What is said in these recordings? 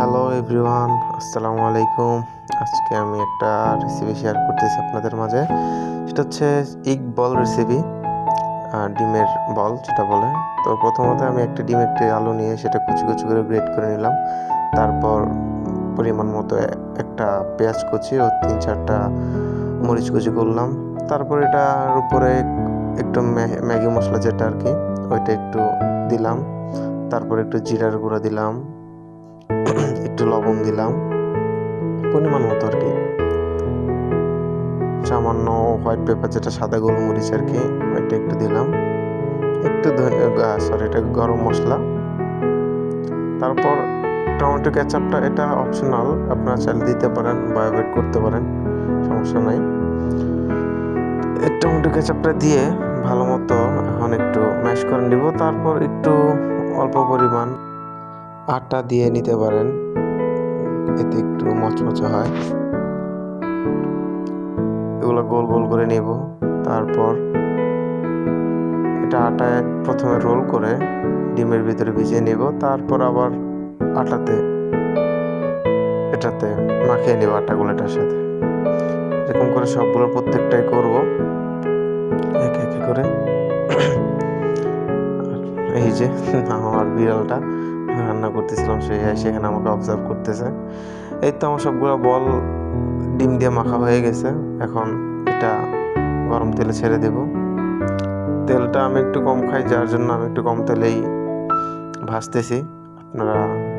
Hello everyone আসসালামু আলাইকুম আজকে আমি একটা রেসিপি শেয়ার করতেছি আপনাদের মাঝে। সেটা হচ্ছে ইগ বল রেসিপি ডিমের বল যেটা বলে। তো প্রথমত আমি একটা ডিম, একটি আলু নিয়ে সেটা কুচি কুচি করে গ্রেট করে নিলাম। তারপর পরিমাণ মতো একটা পেঁয়াজ কুচি ও তিন চারটা মরিচ কুচি করলাম। তারপর এটার উপরে একটু ম্যাগি মশলা যেটা আর কি, ওইটা একটু দিলাম। তারপর একটু জিরার গুঁড়া দিলাম। একটু লবণ দিলাম। পরিমাণ মতো আর কি। সামান্য হোয়াইট পেপার যেটা সাদা গোলমরিচ আর কি, ওইটা একটু দিলাম। একটু সরি এটা গরম মশলা। তারপর টমেটো কেচাপটা এটা অপশনাল আপনারা চাইলে দিতে পারেন বা অ্যাভয়েড করতে পারেন, সমস্যা নাই। টমেটো কেচাপটা দিয়ে ভালো মতো এখন একটু ম্যাশ করে নিব। তারপর একটু অল্প পরিমাণ আটা দিয়ে নিতে পারেন। এতে একটু মচমচে হয়। এগুলো গোল গোল করে নেব। তারপর এটা আটায় প্রথমে রোল করে ডিমের ভিতরে ভিজিয়ে নেব। তারপর আবার আটাতে, এটাতে মাখিয়ে নেব আটাগুলো এটার সাথে। এরকম করে সবগুলো প্রত্যেকটাই করব। এক এক করে। এই যে আমার বিড়ালটা রান্না করতেছিলাম, সে সেখানে আমাকে অবজার্ভ করতেছে। এই তো আমার সবগুলো বল ডিম দিয়ে মাখা হয়ে গেছে। এখন এটা গরম তেলে ছেড়ে দেব। তেলটা আমি একটু কম খাই, যার জন্য আমি একটু কম তেলেই ভাজতেছি। আপনারা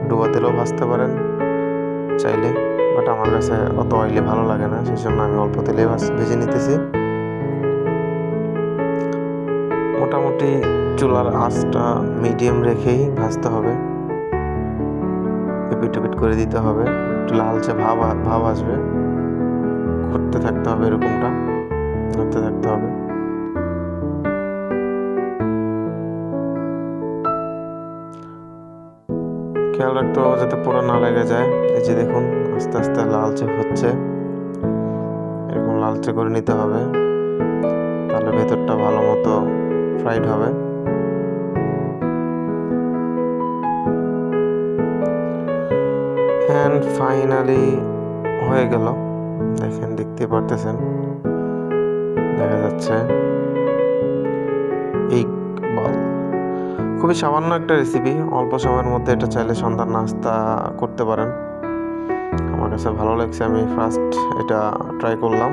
ডুবা তেলেও ভাজতে পারেন চাইলে বাট আমার কাছে অত অয়েলি ভালো লাগে না সেই জন্য আমি অল্প তেলে ভাজ- ভেজে নিতেছি। মোটামুটি চুলার আঁচটা মিডিয়াম রেখেই ভাজতে হবে। এপিট এপিট করে দিতে হবে। একটু লালচে ভাব ভাব আসবে। করতে থাকতে হবে এরকমটা। করতে থাকতে হবে। খেয়াল রাখতে হবে যাতে পুরো না লেগে যায়। এই যে দেখুন, আস্তে আস্তে লালচে হচ্ছে। এরকম লালচে করে নিতে হবে। তাহলে ভেতরটা ভালো মতো ফ্রাইড হবে। অ্যান্ড ফাইনালি হয়ে গেল। দেখেন, দেখতে পারতেছেন? দেখা যাচ্ছে এই বল। খুবই সামান্য একটা রেসিপি অল্প সময়ের মধ্যে এটা চাইলে সন্ধ্যার নাস্তা করতে পারেন। আমার কাছে ভালো লাগছে, আমি ফার্স্ট এটা ট্রাই করলাম।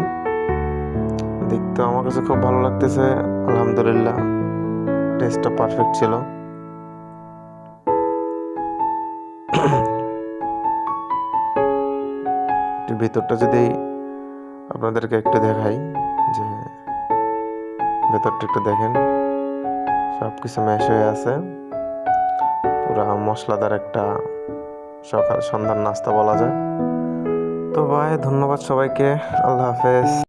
দেখতে আমার কাছে খুব ভালো লাগতেছে, আলহামদুলিল্লাহ টেস্টটা পারফেক্ট ছিল। একটু ভেতরটা যদি আপনাদেরকে একটু দেখাই, যে ভেতরটা একটু দেখেন সব কিছু ম্যাশ হয়ে আছে। পুরা মশলাদার একটা সকাল সন্ধ্যার নাস্তা বলা যায়। তো ভাই, ধন্যবাদ সবাইকে। আল্লাহ হাফেজ।